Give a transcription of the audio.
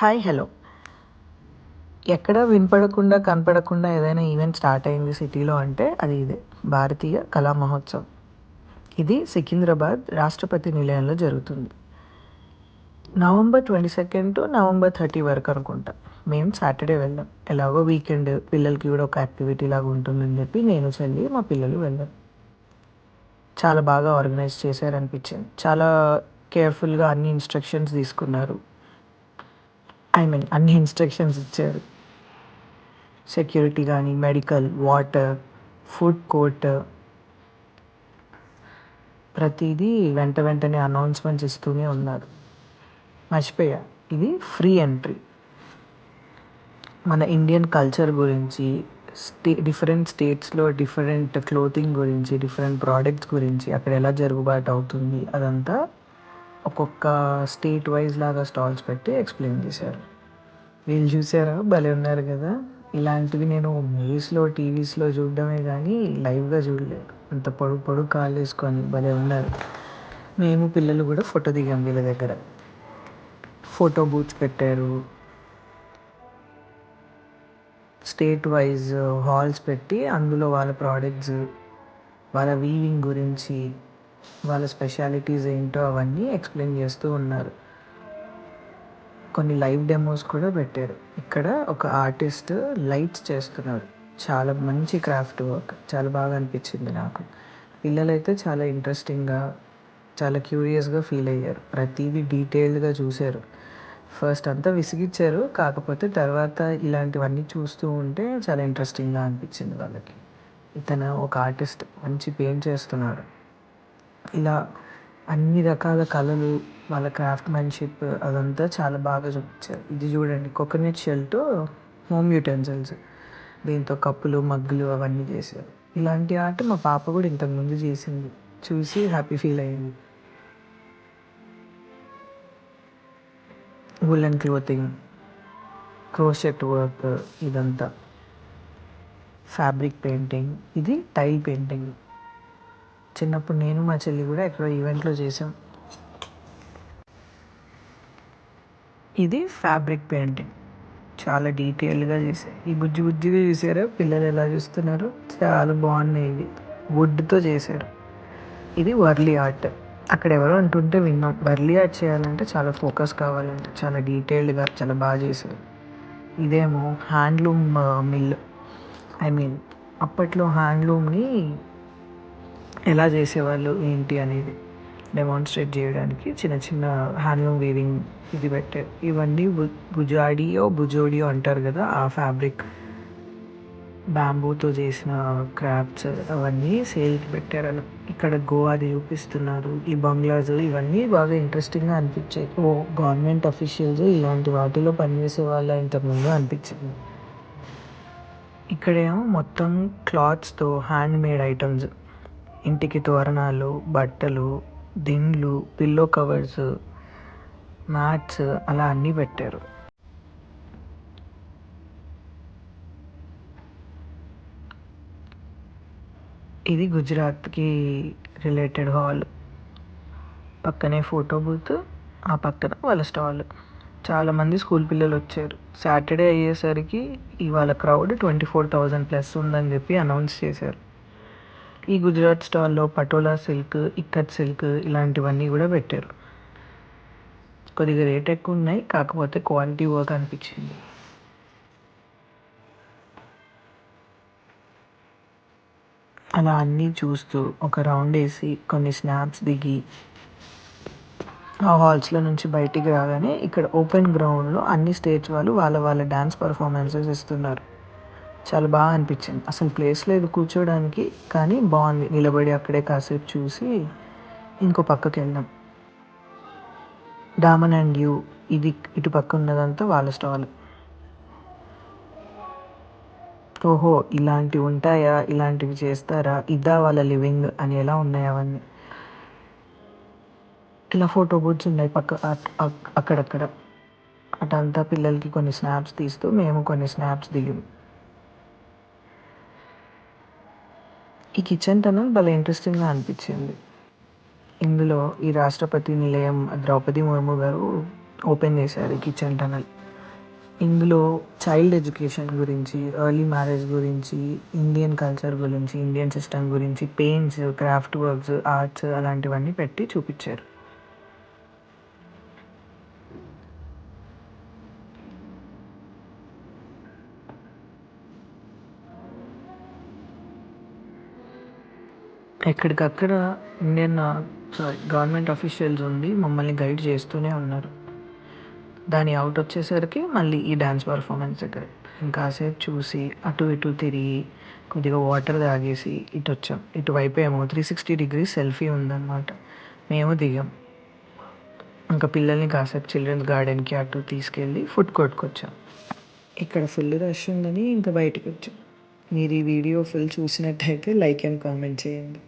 Hi hello. ఎక్కడ వినపడకుండా కనపడకుండా ఏదైనా ఈవెంట్ స్టార్ట్ అయింది సిటీలో అంటే అది ఇదే భారతీయ కళా మహోత్సవ్. ఇది సికింద్రాబాద్ రాష్ట్రపతి నిలయంలో జరుగుతుంది. November twenty second to November thirty వరకు అనుకుంటా. మేము సాటర్డే వెళ్ళాం ఎలాగో వీకెండ్ పిల్లలకి కూడా ఒక యాక్టివిటీ లాగా ఉంటుందని చెప్పి నేను చెల్లి మా పిల్లలు వెళ్ళాం చాలా బాగా ఆర్గనైజ్ చేశారనిపించింది. చాలా కేర్ఫుల్గా అన్ని ఇన్స్ట్రక్షన్స్ తీసుకున్నారు. ఐ మీన్ అన్ని ఇన్స్ట్రక్షన్స్ ఇచ్చారు. సెక్యూరిటీ కానీ మెడికల్ వాటర్ ఫుడ్ కోర్ట్ ప్రతిదీ వెంట వెంటనే అనౌన్స్మెంట్స్ ఇస్తూనే ఉన్నారు. మర్చిపోయా ఇది ఫ్రీ ఎంట్రీ మన ఇండియన్ కల్చర్ గురించి స్టే డిఫరెంట్ స్టేట్స్లో డిఫరెంట్ క్లోతింగ్ గురించి డిఫరెంట్ ప్రోడక్ట్స్ గురించి అక్కడ ఎలా జరుగుబాటు అవుతుంది అదంతా ఒక్కొక్క స్టేట్ వైజ్ లాగా స్టాల్స్ పెట్టి ఎక్స్ప్లెయిన్ చేశారు. వీళ్ళు చూసారా? భలే ఉన్నారు కదా? ఇలాంటివి నేను మూవీస్లో టీవీస్లో చూడడమే కానీ లైవ్గా చూడలేదు. అంత పొడు పొడు కాలు వేసుకొని భలే ఉన్నారు. మేము పిల్లలు కూడా ఫోటో దిగాం వీళ్ళ దగ్గర. ఫోటో బూత్స్ పెట్టారు. స్టేట్ వైజ్ హాల్స్ పెట్టి అందులో వాళ్ళ ప్రోడక్ట్స్ వాళ్ళ వీవింగ్ గురించి వాళ్ళ స్పెషాలిటీస్ ఏంటో అవన్నీ ఎక్స్ప్లెయిన్ చేస్తూ ఉన్నారు. కొన్ని లైవ్ డెమోస్ కూడా పెట్టారు. ఇక్కడ ఒక ఆర్టిస్ట్ లైట్స్ చేస్తున్నారు. చాలా మంచి క్రాఫ్ట్ వర్క్. చాలా బాగా అనిపించింది నాకు. పిల్లలైతే చాలా ఇంట్రెస్టింగ్గా చాలా క్యూరియస్గా ఫీల్ అయ్యారు. ప్రతిదీ డీటెయిల్డ్గా చూశారు. ఫస్ట్ అంతా విసిగిచ్చారు. కాకపోతే తర్వాత ఇలాంటివన్నీ చూస్తూ ఉంటే చాలా ఇంట్రెస్టింగ్గా అనిపించింది వాళ్ళకి. ఇతను ఒక ఆర్టిస్ట్. మంచి పెయింట్ చేస్తున్నాడు. ఇలా అన్ని రకాల కళలు వాళ్ళ క్రాఫ్ట్మెన్షిప్ అదంతా చాలా బాగా చూపించారు. ఇది చూడండి కోకోనట్ షెల్తో హోమ్ యూటెన్సిల్స్. దీంతో కప్పులు మగ్గులు అవన్నీ చేశారు. ఇలాంటి ఆర్ట్ మా పాప కూడా ఇంతకుముందు చేసింది. చూసి హ్యాపీ ఫీల్ అయింది. వులెన్ క్లోతింగ్ క్రోషెట్ వర్క్ ఇదంతా. ఫ్యాబ్రిక్ పెయింటింగ్ ఇది టైల్ పెయింటింగ్. చిన్నప్పుడు నేను మా చెల్లి కూడా ఎక్కడో ఈవెంట్లో చేసాం. ఇది ఫ్యాబ్రిక్ పెయింటింగ్ చాలా డీటెయిల్గా చేశారు. ఈ బుజ్జి బుజ్జిగా చూసారా? పిల్లలు ఎలా చూస్తున్నారు? చాలా బాగున్నాయి ఇవి. వుడ్తో చేశారు. ఇది వర్లీ ఆర్ట్. అక్కడ ఎవరో అంటుంటే విన్నాం. వర్లీ ఆర్ట్ చేయాలంటే చాలా ఫోకస్ కావాలంటే. చాలా డీటెయిల్డ్గా చాలా బాగా చేశారు. ఇదేమో హ్యాండ్లూమ్ మిల్ ఐ మీన్ అప్పట్లో హ్యాండ్లూమ్ని ఎలా చేసేవాళ్ళు ఏంటి అనేది డెమాన్స్ట్రేట్ చేయడానికి చిన్న చిన్న హ్యాండ్లూమ్ వీవింగ్ ఇది పెట్టారు ఇవన్నీ బు- బుజాడియో బుజోడియో అంటారు కదా ఆ ఫ్యాబ్రిక్ బ్యాంబూతో చేసిన క్రాఫ్ట్స్ అవన్నీ సేల్కి పెట్టారు ఇక్కడ గోవాది చూపిస్తున్నారు ఈ బంగ్లాస్ ఇవన్నీ బాగా ఇంట్రెస్టింగ్గా అనిపించాయి. ఓ గవర్నమెంట్ అఫీషియల్స్ ఇలాంటి వాటిలో పనిచేసే వాళ్ళు ఇంతకుముందు అనిపించింది. ఇక్కడేమో మొత్తం క్లాత్స్తో హ్యాండ్ మేడ్ ఐటమ్స్ ఇంటికి తోరణాలు బట్టలు దిండ్లు పిల్లో కవర్స్ మ్యాట్స్ అలా అన్నీ పెట్టారు. ఇది గుజరాత్కి రిలేటెడ్ హాల్. పక్కనే ఫోటో బూత్ ఆ పక్కన వాళ్ళ స్టాల్. చాలామంది స్కూల్ పిల్లలు వచ్చారు. సాటర్డే అయ్యేసరికి ఇవాళ crowd twenty four thousand plus ఉందని చెప్పి అనౌన్స్ చేశారు. ఈ గుజరాత్ స్టాల్లో పటోలా సిల్క్ ఇక్కత్ సిల్క్ ఇలాంటివన్నీ కూడా పెట్టారు. కొద్దిగా రేట్ ఎక్కువ ఉన్నాయి కాకపోతే క్వాలిటీ వర్క్ అనిపించింది. అలా అన్నీ చూస్తూ ఒక రౌండ్ వేసి కొన్ని స్నాప్స్ దిగి ఆ హాల్స్లో నుంచి బయటికి రాగానే ఇక్కడ ఓపెన్ గ్రౌండ్లో అన్ని స్టేజ్ వాళ్ళు వాళ్ళ వాళ్ళ డ్యాన్స్ పర్ఫార్మెన్సెస్ ఇస్తున్నారు. చాలా బాగా అనిపించింది. అసలు ప్లేస్ లేదు కూర్చోడానికి కానీ బాగుంది. నిలబడి అక్కడే కాసేపు చూసి ఇంకో పక్కకి వెళ్ళాం డామన్ అండ్ యూ ఇది ఇటు పక్క ఉన్నదంతా వాళ్ళ స్టాల్ ఓహో ఇలాంటివి ఉంటాయా? ఇలాంటివి చేస్తారా? ఇదా వాళ్ళ లివింగ్ అని ఎలా ఉన్నాయి అవన్నీ? ఇలా ఫోటో బూత్స్ ఉన్నాయి పక్క అక్కడక్కడ. అటంతా పిల్లలకి కొన్ని స్నాప్స్ తీస్తూ మేము కొన్ని స్నాప్స్ దిగాం. ఈ కిచెన్ తనం భలే ఇంట్రెస్టింగ్గా అనిపించింది. ఇందులో ఈ రాష్ట్రపతి నిలయం ద్రౌపది ముర్ము గారు ఓపెన్ చేశారు ఈ కిచెన్ టనల్. ఇందులో చైల్డ్ ఎడ్యుకేషన్ గురించి ఎర్లీ మ్యారేజ్ గురించి ఇండియన్ కల్చర్ గురించి ఇండియన్ సిస్టమ్ గురించి పెయింట్స్ క్రాఫ్ట్ వర్క్స్ ఆర్ట్స్ అలాంటివన్నీ పెట్టి చూపించారు. ఎక్కడికక్కడ ఇండియన్ సారీ గవర్నమెంట్ అఫీషియల్స్ ఉండి మమ్మల్ని గైడ్ చేస్తూనే ఉన్నారు. దాని అవుట్ వచ్చేసరికి మళ్ళీ ఈ డ్యాన్స్ పర్ఫార్మెన్స్ దగ్గర. ఇంకాసేపు చూసి అటు ఇటు తిరిగి కొద్దిగా వాటర్ తాగేసి ఇటు వచ్చాం. ఇటువైపు ఏమో త్రీ సిక్స్టీ డిగ్రీస్ సెల్ఫీ ఉందన్నమాట. మేము దిగాం. ఇంకా పిల్లల్ని కాసేపు చిల్డ్రన్స్ గార్డెన్కి అటు తీసుకెళ్ళి ఫుడ్ కోర్ట్కి వచ్చాం ఇక్కడ ఫుల్ రష్ ఉందని ఇంకా బయటికి వచ్చాం. మీరు ఈ వీడియో ఫుల్ చూసినట్టయితే లైక్ అండ్ కామెంట్ చేయండి.